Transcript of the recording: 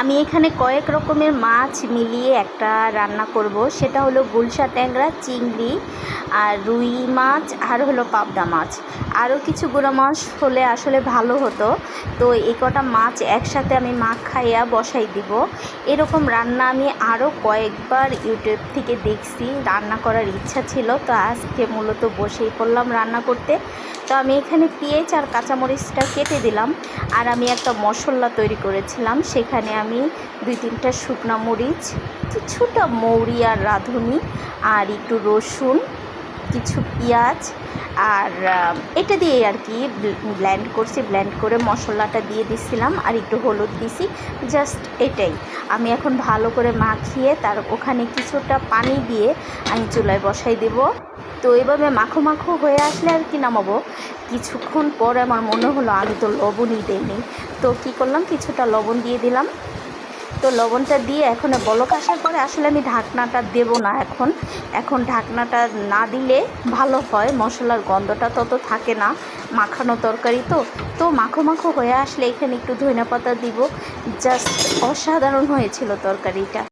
আমি এখানে কয়েক রকমের মাছ মিলিয়ে একটা রান্না করব। সেটা হলো গুলশা ট্যাংরা, চিংড়ি আর রুই মাছ আর হলো পাবদা মাছ। আরও কিছু গুঁড়ো মাছ হলে আসলে ভালো হতো। তো এই কটা মাছ একসাথে আমি মাখ খাইয়া বসাই দিব। এরকম রান্না আমি আরও কয়েকবার ইউটিউব থেকে দেখছি। রান্না করার ইচ্ছা ছিল, তো আজকে মূলত বসেই পড়লাম রান্না করতে। তো আমি এখানে পেঁয়াজ আর কাঁচামরিচটা কেটে দিলাম। আর আমি একটা মশলা তৈরি করেছিলাম, সেখানে আমি দুই তিনটা শুকনা মরিচ কিছুটা মৌরি আর রাঁধুনি, আর একটু রসুন, কিছু পেঁয়াজ, আর এটা দিয়ে আর কি ব্ল্যান্ড করছি ব্ল্যান্ড করে মশলাটা দিয়ে দিছিলাম আর একটু হলুদ দিছি, জাস্ট এটাই। আমি এখন ভালো করে মাখিয়ে তার ওখানে কিছুটা পানি দিয়ে আমি চুলায় বসাই দেব। তো এভাবে মাখো মাখো হয়ে আসলে আর কি নামাবো। কিছুক্ষণ পর আমার মনে হলো আমি তো লবণই দিইনি তো কি করলাম? কিছুটা লবণ দিয়ে দিলাম। তো লবণটা দিয়ে এখন বলক আসার পরে আসলে আমি ঢাকনাটা দেব না এখন। এখন ঢাকনাটা না দিলে ভালো হয়, মশলার গন্ধটা তত থাকে না, মাখানো তরকারি তো। তো মাখো মাখো হয়ে আসলে এখানে একটু ধনিয়া পাতা দিব। জাস্ট অসাধারণ হয়েছিল তরকারিটা।